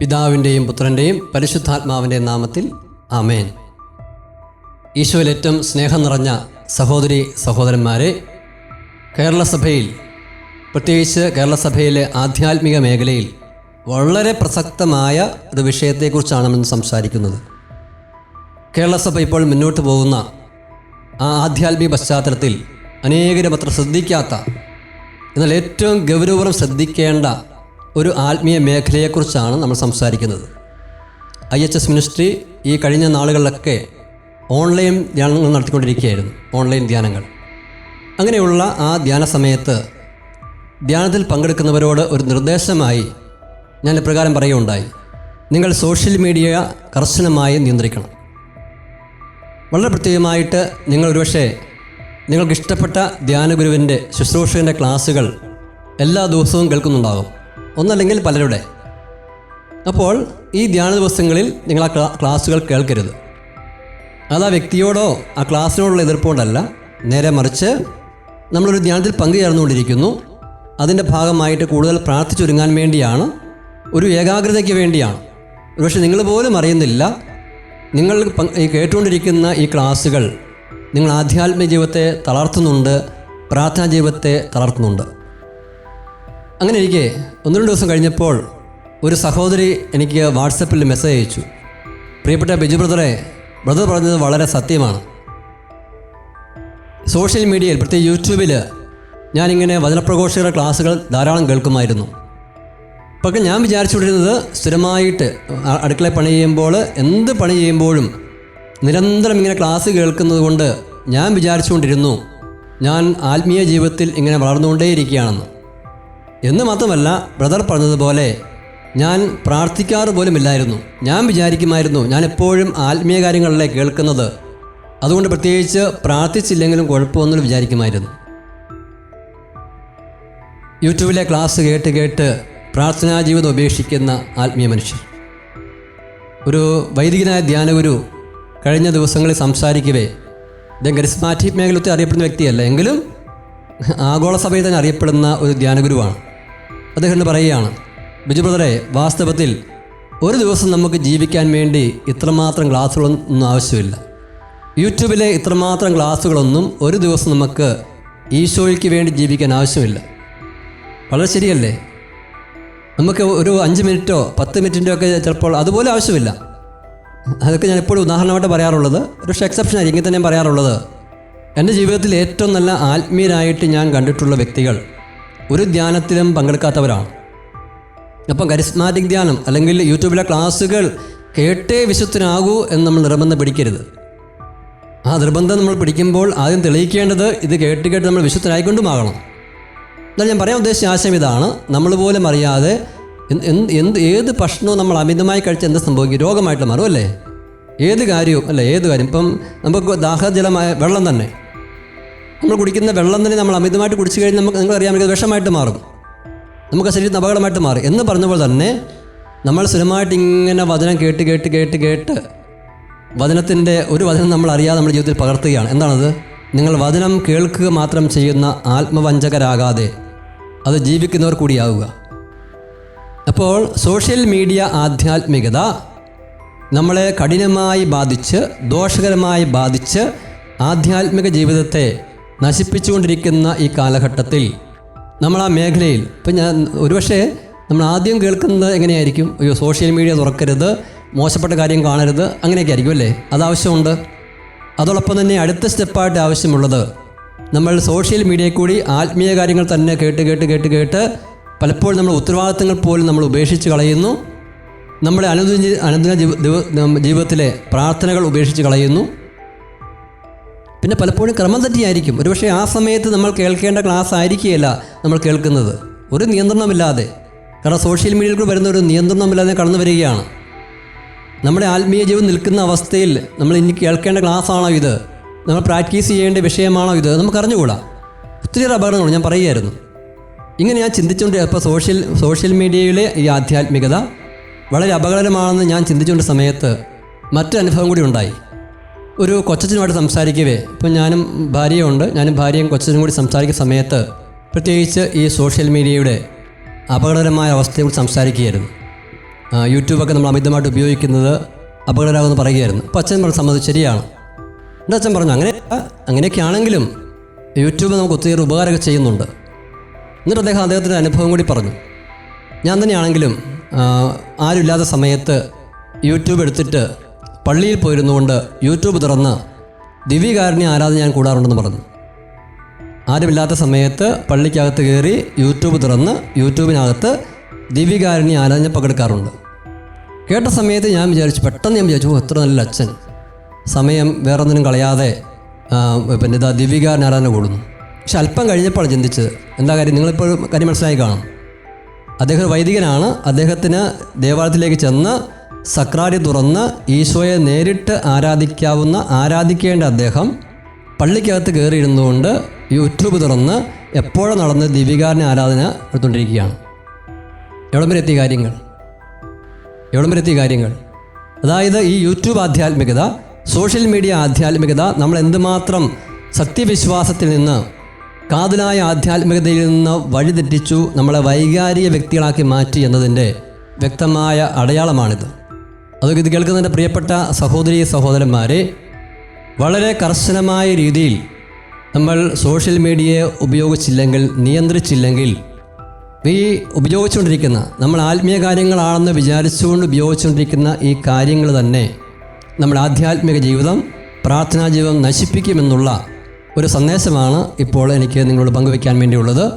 പിതാവിന്റെയും പുത്രന്റെയും പരിശുദ്ധാത്മാവിന്റെ നാമത്തിൽ ആമേൻ. ഏറ്റവും സ്നേഹം നിറഞ്ഞ സഹോദരി സഹോദരന്മാരെ കേരളസഭയിൽ പ്രത്യേകിച്ച് കേരളസഭയിലെ ആധ്യാത്മിക മേഖലയിൽ വളരെ പ്രസക്തമായ ഒരു വിഷയത്തെക്കുറിച്ചാണ് നമ്മൾ സംസാരിക്കുന്നത്. കേരളസഭ ഇപ്പോൾ മുന്നോട്ട് പോകുന്ന ആ ആധ്യാത്മിക പശ്ചാത്തലത്തിൽ അനേകരും അത്ര ശ്രദ്ധിക്കാത്ത എന്നാൽ ഏറ്റവും ഗൗരവപൂർവം ശ്രദ്ധിക്കേണ്ട ഒരു ആത്മീയ മേഖലയെക്കുറിച്ചാണ് നമ്മൾ സംസാരിക്കുന്നത്. ഐ എച്ച് എസ് മിനിസ്ട്രി ഈ കഴിഞ്ഞ നാളുകളിലൊക്കെ ഓൺലൈൻ ധ്യാനങ്ങൾ നടത്തിക്കൊണ്ടിരിക്കുകയായിരുന്നു. ഓൺലൈൻ ധ്യാനങ്ങൾ. അങ്ങനെയുള്ള ആ ധ്യാന സമയത്ത് ധ്യാനത്തിൽ പങ്കെടുക്കുന്നവരോട് ഒരു നിർദ്ദേശമായി ഞാൻ ഇപ്രകാരം പറയുകയുണ്ടായി. നിങ്ങൾ സോഷ്യൽ മീഡിയ കർശനമായി നിയന്ത്രിക്കണം. വളരെ പ്രത്യേകമായിട്ട് നിങ്ങൾ ഒരുപക്ഷെ നിങ്ങൾക്ക് ഇഷ്ടപ്പെട്ട ധ്യാനഗുരുവിന്റെ ശുശ്രൂഷകന്റെ ക്ലാസ്സുകൾ എല്ലാ ദിവസവും കേൾക്കുന്നുണ്ടാകും. ഒന്നല്ലെങ്കിൽ പലരുടെ. അപ്പോൾ ഈ ധ്യാന ദിവസങ്ങളിൽ നിങ്ങൾ ആ ക്ലാ- ക്ലാസ്സുകൾ കേൾക്കരുത്. അത് ആ വ്യക്തിയോടോ ആ ക്ലാസ്സിനോടുള്ള എതിർപ്പുകൊണ്ടല്ല നേരെ മറിച്ച് നമ്മളൊരു ധ്യാനത്തിൽ പങ്കുചേർന്നുകൊണ്ടിരിക്കുന്നു. അതിന്റെ ഭാഗമായിട്ട് കൂടുതൽ പ്രാർത്ഥിച്ചൊരുങ്ങാൻ വേണ്ടിയാണ് ഒരു ഏകാഗ്രതയ്ക്ക് വേണ്ടിയാണ്. ഒരുപക്ഷെ നിങ്ങൾ പോലും അറിയുന്നില്ല നിങ്ങൾ കേട്ടുകൊണ്ടിരിക്കുന്ന ഈ ക്ലാസ്സുകൾ നിങ്ങൾ ആധ്യാത്മിക ജീവിതത്തെ തളർത്തുന്നുണ്ട് പ്രാർത്ഥനാ ജീവിതത്തെ തളർത്തുന്നുണ്ട്. അങ്ങനെ ഇരിക്കെ ഒന്ന് രണ്ട് ദിവസം കഴിഞ്ഞപ്പോൾ ഒരു സഹോദരി എനിക്ക് വാട്സപ്പിൽ മെസ്സേജ് അയച്ചു. പ്രിയപ്പെട്ട ബിജു ബ്രദറെ ബ്രദർ പറഞ്ഞത് വളരെ സത്യമാണ്. സോഷ്യൽ മീഡിയയിൽ പ്രത്യേകിച്ച് യൂട്യൂബിൽ ഞാനിങ്ങനെ വചനപ്രഘോഷകരുടെ ക്ലാസ്സുകൾ ധാരാളം കേൾക്കുമായിരുന്നു. പക്ഷേ ഞാൻ വിചാരിച്ചുകൊണ്ടിരുന്നത് സ്ഥിരമായിട്ട് അടുക്കള പണി ചെയ്യുമ്പോൾ എന്ത് പണി ചെയ്യുമ്പോഴും നിരന്തരം ഇങ്ങനെ ക്ലാസ് കേൾക്കുന്നത് കൊണ്ട് ഞാൻ വിചാരിച്ചുകൊണ്ടിരുന്നു ഞാൻ ആത്മീയ ജീവിതത്തിൽ ഇങ്ങനെ വളർന്നുകൊണ്ടേയിരിക്കുകയാണെന്ന്. എന്ന് മാത്രമല്ല ബ്രദർ പറഞ്ഞതുപോലെ ഞാൻ പ്രാർത്ഥിക്കാറ് പോലുമില്ലായിരുന്നു. ഞാൻ വിചാരിക്കുമായിരുന്നു ഞാൻ എപ്പോഴും ആത്മീയ കാര്യങ്ങളല്ലേ കേൾക്കുന്നത്. അതുകൊണ്ട് പ്രത്യേകിച്ച് പ്രാർത്ഥിച്ചില്ലെങ്കിലും കുഴപ്പമൊന്നും വിചാരിക്കുമായിരുന്നു. യൂട്യൂബിലെ ക്ലാസ് കേട്ട് കേട്ട് പ്രാർത്ഥനാ ജീവിതം ഉപേക്ഷിക്കുന്ന ആത്മീയ മനുഷ്യർ. ഒരു വൈദികനായ ധ്യാനഗുരു കഴിഞ്ഞ ദിവസങ്ങളിൽ സംസാരിക്കവേ അദ്ദേഹം കരിസ്മാറ്റിക് മേഖലത്തിൽ അറിയപ്പെടുന്ന വ്യക്തിയല്ല എങ്കിലും ആഗോള സഭയിൽ തന്നെ അറിയപ്പെടുന്ന ഒരു ധ്യാനഗുരുവാണ്. അദ്ദേഹം പറയുകയാണ് ബിജു ബ്രദറെ വാസ്തവത്തിൽ ഒരു ദിവസം നമുക്ക് ജീവിക്കാൻ വേണ്ടി ഇത്രമാത്രം ക്ലാസ്സുകളൊന്നും ആവശ്യമില്ല. യൂട്യൂബിലെ ഇത്രമാത്രം ക്ലാസ്സുകളൊന്നും ഒരു ദിവസം നമുക്ക് ഈശോയ്ക്ക് വേണ്ടി ജീവിക്കാൻ ആവശ്യമില്ല. വളരെ ശരിയല്ലേ? നമുക്ക് ഒരു അഞ്ച് മിനിറ്റോ പത്ത് മിനിറ്റിന്റെ ഒക്കെ ചിലപ്പോൾ അതുപോലെ ആവശ്യമില്ല. അതൊക്കെ ഞാൻ എപ്പോഴും ഉദാഹരണമായിട്ട് പറയാറുള്ളത്. ഒരു പക്ഷേ എക്സെപ്ഷൻ ആയിരിക്കും. തന്നെ പറയാറുള്ളത്. എന്റെ ജീവിതത്തിൽ ഏറ്റവും നല്ല ആത്മീയരായിട്ട് ഞാൻ കണ്ടിട്ടുള്ള വ്യക്തികൾ ഒരു ധ്യാനത്തിലും പങ്കെടുക്കാത്തവരാണ്. അപ്പം കരിസ്മാറ്റിക് ധ്യാനം അല്ലെങ്കിൽ യൂട്യൂബിലെ ക്ലാസ്സുകൾ കേട്ടേ വിശുദ്ധനാകൂ എന്ന് നമ്മൾ നിർബന്ധം പിടിക്കരുത്. ആ നിർബന്ധം നമ്മൾ പിടിക്കുമ്പോൾ ആദ്യം തെളിയിക്കേണ്ടത് ഇത് കേട്ട് കേട്ട് നമ്മൾ വിശുദ്ധനായിക്കൊണ്ടുമാകണം. എന്നാൽ ഞാൻ പറയാൻ ഉദ്ദേശിച്ച ആശയം ഇതാണ്. നമ്മൾ പോലും അറിയാതെ എന്ത് എന്ത് ഏത് ഭക്ഷണവും നമ്മൾ അമിതമായി കഴിച്ച് എന്ത് സംഭവിക്കും? രോഗമായിട്ട് മാറും അല്ലേ? ഏത് കാര്യവും അല്ലേ ഏത് കാര്യം? ഇപ്പം നമുക്ക് ദാഹജലമായ വെള്ളം തന്നെ. നമ്മൾ കുടിക്കുന്ന വെള്ളം തന്നെ നമ്മൾ അമിതമായിട്ട് കുടിച്ചു കഴിഞ്ഞാൽ നമുക്ക് നിങ്ങൾക്കറിയാം നമുക്ക് വിഷമായിട്ട് മാറും. നമുക്ക് ശരീരത്തിന് അപകടമായിട്ട് മാറും. എന്ന് പറഞ്ഞപ്പോൾ തന്നെ നമ്മൾ സ്ഥിരമായിട്ട് ഇങ്ങനെ വചനം കേട്ട് കേട്ട് കേട്ട് കേട്ട് വചനത്തിന്റെ ഒരു വചനം നമ്മൾ അറിയാതെ നമ്മുടെ ജീവിതത്തിൽ പകർത്തുകയാണ്. എന്താണത്? നിങ്ങൾ വചനം കേൾക്കുക മാത്രം ചെയ്യുന്ന ആത്മവഞ്ചകരാകാതെ അത് ജീവിക്കുന്നവർ കൂടിയാവുക. അപ്പോൾ സോഷ്യൽ മീഡിയ ആധ്യാത്മികത നമ്മളെ കഠിനമായി ബാധിച്ച് ദോഷകരമായി ബാധിച്ച് ആധ്യാത്മിക ജീവിതത്തെ നശിപ്പിച്ചുകൊണ്ടിരിക്കുന്ന ഈ കാലഘട്ടത്തിൽ നമ്മൾ ആ മേഖലയിൽ ഇപ്പം ഞാൻ ഒരുപക്ഷെ നമ്മൾ ആദ്യം കേൾക്കുന്നത് എങ്ങനെയായിരിക്കും? അയ്യോ സോഷ്യൽ മീഡിയ തുറക്കരുത് മോശപ്പെട്ട കാര്യം കാണരുത് അങ്ങനെയൊക്കെ ആയിരിക്കും അല്ലേ? അതാവശ്യമുണ്ട് അതോടൊപ്പം തന്നെ അടുത്ത സ്റ്റെപ്പായിട്ട് ആവശ്യമുള്ളത് നമ്മൾ സോഷ്യൽ മീഡിയയിൽ കൂടി ആത്മീയ കാര്യങ്ങൾ തന്നെ കേട്ട് കേട്ട് കേട്ട് കേട്ട് പലപ്പോഴും നമ്മൾ ഉത്തരവാദിത്തങ്ങൾ പോലും നമ്മൾ ഉപേക്ഷിച്ച് കളയുന്നു. നമ്മുടെ അനുദിന അനുദിന ജീവിതത്തിലെ പ്രാർത്ഥനകൾ ഉപേക്ഷിച്ച് കളയുന്നു. പിന്നെ പലപ്പോഴും ക്രമം തെറ്റിയായിരിക്കും. ഒരുപക്ഷെ ആ സമയത്ത് നമ്മൾ കേൾക്കേണ്ട ക്ലാസ് ആയിരിക്കുകയില്ല നമ്മൾ കേൾക്കുന്നത്. ഒരു നിയന്ത്രണമില്ലാതെ. കാരണം സോഷ്യൽ മീഡിയയിൽ കൂടി വരുന്ന ഒരു നിയന്ത്രണമില്ലാതെ കടന്നു വരികയാണ്. നമ്മുടെ ആത്മീയ ജീവിതം നിൽക്കുന്ന അവസ്ഥയിൽ നമ്മൾ ഇനി കേൾക്കേണ്ട ക്ലാസ് ആണോ ഇത്? നമ്മൾ പ്രാക്ടീസ് ചെയ്യേണ്ട വിഷയമാണോ ഇത്? നമുക്ക് അറിഞ്ഞുകൂടാ. ഒത്തിരി അപകടങ്ങൾ ഞാൻ പറയുമായിരുന്നു ഇങ്ങനെ ഞാൻ ചിന്തിച്ചുകൊണ്ട് ഇപ്പോൾ സോഷ്യൽ സോഷ്യൽ മീഡിയയിലെ ഈ ആധ്യാത്മികത വളരെ അപകടകരമാണെന്ന് ഞാൻ ചിന്തിച്ചുകൊണ്ട് സമയത്ത് മറ്റൊരു അനുഭവം കൂടി ഉണ്ടായി. ഒരു കൊച്ചച്ഛനുമായിട്ട് സംസാരിക്കവേ. ഇപ്പം ഞാനും ഭാര്യയുണ്ട്. ഞാനും ഭാര്യയും കൊച്ചച്ഛനും കൂടി സംസാരിക്കുന്ന സമയത്ത് പ്രത്യേകിച്ച് ഈ സോഷ്യൽ മീഡിയയുടെ അപകടകരമായ അവസ്ഥയെക്കുറിച്ച് സംസാരിക്കുകയായിരുന്നു. യൂട്യൂബൊക്കെ നമ്മൾ അമിതമായിട്ട് ഉപയോഗിക്കുന്നത് അപകടകരമാകുമെന്ന് പറയുകയായിരുന്നു. അപ്പോൾ അച്ഛൻ പറഞ്ഞു സമ്മതിച്ചു ശരിയാണ്. എന്റെ അച്ഛൻ പറഞ്ഞു? അങ്ങനെ അങ്ങനെയൊക്കെ ആണെങ്കിലും യൂട്യൂബ് നമുക്ക് ഒത്തിരി ഉപകാരമൊക്കെ ചെയ്യുന്നുണ്ട്. എന്നിട്ട് അദ്ദേഹം അദ്ദേഹത്തിന്റെ അനുഭവം കൂടി പറഞ്ഞു. ഞാൻ തന്നെയാണെങ്കിലും ആരുമില്ലാത്ത സമയത്ത് യൂട്യൂബ് എടുത്തിട്ട് പള്ളിയിൽ പോയിരുന്നുകൊണ്ട് യൂട്യൂബ് തുറന്ന് ദിവ്യകാരുണ്യ ആരാധന ഞാൻ കൂടാറുണ്ടെന്ന് പറഞ്ഞു. ആരുമില്ലാത്ത സമയത്ത് പള്ളിക്കകത്ത് കയറി യൂട്യൂബ് തുറന്ന് യൂട്യൂബിനകത്ത് ദിവ്യകാരുണ്യ ആരാധന പങ്കെടുക്കാറുണ്ട്. കേട്ട സമയത്ത് ഞാൻ വിചാരിച്ചു പെട്ടെന്ന് ഞാൻ വിചാരിച്ചു "ഓ, എത്ര നല്ല അച്ഛൻ. സമയം വേറൊന്നിനും കളയാതെ ആ, പിന്നെ ഇതാ ദിവ്യകാരൻ ആരാധന കൂടുന്നു. പക്ഷെ അല്പം കഴിഞ്ഞപ്പോഴാണ് ചിന്തിച്ചത് എന്താ കാര്യം? നിങ്ങളിപ്പോഴും കാര്യം മനസ്സിലായി കാണും. അദ്ദേഹം വൈദികനാണ്. അദ്ദേഹത്തിന് ദേവാലയത്തിലേക്ക് ചെന്ന് സക്രാരി തുറന്ന് ഈശോയെ നേരിട്ട് ആരാധിക്കാവുന്ന ആരാധിക്കേണ്ട അദ്ദേഹം പള്ളിക്കകത്ത് കയറിയിരുന്നുകൊണ്ട് യൂട്യൂബ് തുറന്ന് എപ്പോഴും നടന്ന് ദീപികാരന ആരാധന എടുത്തുകൊണ്ടിരിക്കുകയാണ് എവിടം കാര്യങ്ങൾ? എവിടം കാര്യങ്ങൾ? അതായത് ഈ യൂട്യൂബ് ആധ്യാത്മികത സോഷ്യൽ മീഡിയ ആധ്യാത്മികത നമ്മൾ എന്തുമാത്രം സത്യവിശ്വാസത്തിൽ നിന്ന് കാതലായ ആധ്യാത്മികതയിൽ നിന്ന് വഴിതെറ്റിച്ചു നമ്മളെ വൈകാരിക വ്യക്തികളാക്കി മാറ്റി എന്നതിന്റെ വ്യക്തമായ അടയാളമാണിത്. അത് ഇത് കേൾക്കുന്ന എന്റെ പ്രിയപ്പെട്ട സഹോദരി സഹോദരന്മാരെ വളരെ കർശനമായ രീതിയിൽ നമ്മൾ സോഷ്യൽ മീഡിയയെ ഉപയോഗിച്ചില്ലെങ്കിൽ നിയന്ത്രിച്ചില്ലെങ്കിൽ ഈ ഉപയോഗിച്ചുകൊണ്ടിരിക്കുന്ന നമ്മൾ ആത്മീയ കാര്യങ്ങളാണെന്ന് വിചാരിച്ചുകൊണ്ട് ഉപയോഗിച്ചുകൊണ്ടിരിക്കുന്ന ഈ കാര്യങ്ങൾ തന്നെ നമ്മുടെ ആധ്യാത്മിക ജീവിതം പ്രാർത്ഥനാ ജീവിതം നശിപ്പിക്കുമെന്നുള്ള ഒരു സന്ദേശമാണ് ഇപ്പോൾ എനിക്ക് നിങ്ങളോട് പങ്കുവയ്ക്കാൻ വേണ്ടിയുള്ളത്.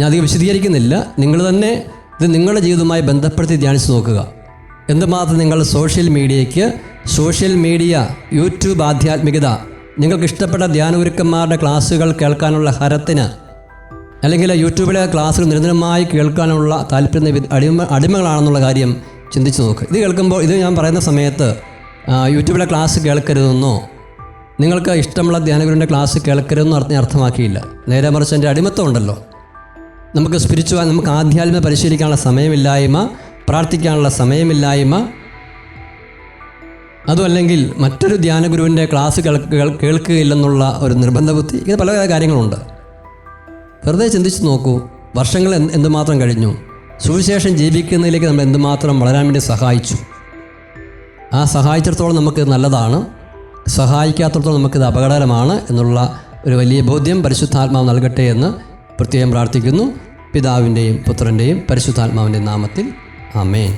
ഞാൻ അധികം വിശദീകരിക്കുന്നില്ല. നിങ്ങൾ തന്നെ ഇത് നിങ്ങളുടെ ജീവിതവുമായി ബന്ധപ്പെടുത്തി ധ്യാനിച്ചു നോക്കുക. എന്തുമാത്രം നിങ്ങൾ സോഷ്യൽ മീഡിയയ്ക്ക് സോഷ്യൽ മീഡിയ യൂട്യൂബ് ആധ്യാത്മികത നിങ്ങൾക്ക് ഇഷ്ടപ്പെട്ട ധ്യാനഗുരുക്കന്മാരുടെ ക്ലാസ്സുകൾ കേൾക്കാനുള്ള ഹരത്തിന് അല്ലെങ്കിൽ യൂട്യൂബിലെ ക്ലാസ്സുകൾ നിരന്തരമായി കേൾക്കാനുള്ള താല്പര്യം അടിമ അടിമകളാണെന്നുള്ള കാര്യം ചിന്തിച്ചു നോക്കുക ഇത് കേൾക്കുമ്പോൾ ഇത് ഞാൻ പറയുന്ന സമയത്ത് യൂട്യൂബിലെ ക്ലാസ് കേൾക്കരുതെന്നോ നിങ്ങൾക്ക് ഇഷ്ടമുള്ള ധ്യാനഗുരുവിന്റെ ക്ലാസ് കേൾക്കരുതെന്നോ അർത്ഥം അർത്ഥമാക്കിയില്ല. നേരെ മറിച്ച് എന്റെ അടിമത്തം ഉണ്ടല്ലോ. നമുക്ക് സ്പിരിച്വൽ നമുക്ക് ആധ്യാത്മിക പരിശീലിക്കാനുള്ള സമയമില്ലായ്മ പ്രാർത്ഥിക്കാനുള്ള സമയമില്ലായ്മ അതുമല്ലെങ്കിൽ മറ്റൊരു ധ്യാനഗുരുവിന്റെ ക്ലാസ് കേൾ കേൾ- കേൾക്കുകയില്ലെന്നുള്ള ഒരു നിർബന്ധബുദ്ധി. ഇങ്ങനെ പല കാര്യങ്ങളുണ്ട്. വെറുതെ ചിന്തിച്ചു നോക്കൂ വർഷങ്ങൾ എന്ത് എന്തുമാത്രം കഴിഞ്ഞു. സുവിശേഷം ജീവിക്കുന്നതിലേക്ക് നമ്മൾ എന്തുമാത്രം വളരാൻ വേണ്ടി സഹായിച്ചു. ആ സഹായിച്ചിടത്തോളം നമുക്ക് നല്ലതാണ്. സഹായിക്കാത്തടത്തോളം നമുക്കിത് അപകടകരമാണ് എന്നുള്ള ഒരു വലിയ ബോധ്യം പരിശുദ്ധാത്മാവ് നൽകട്ടെ എന്ന് പ്രത്യേകം പ്രാർത്ഥിക്കുന്നു. പിതാവിന്റെയും പുത്രന്റെയും പരിശുദ്ധാത്മാവിന്റെയും നാമത്തിൽ ആമേൻ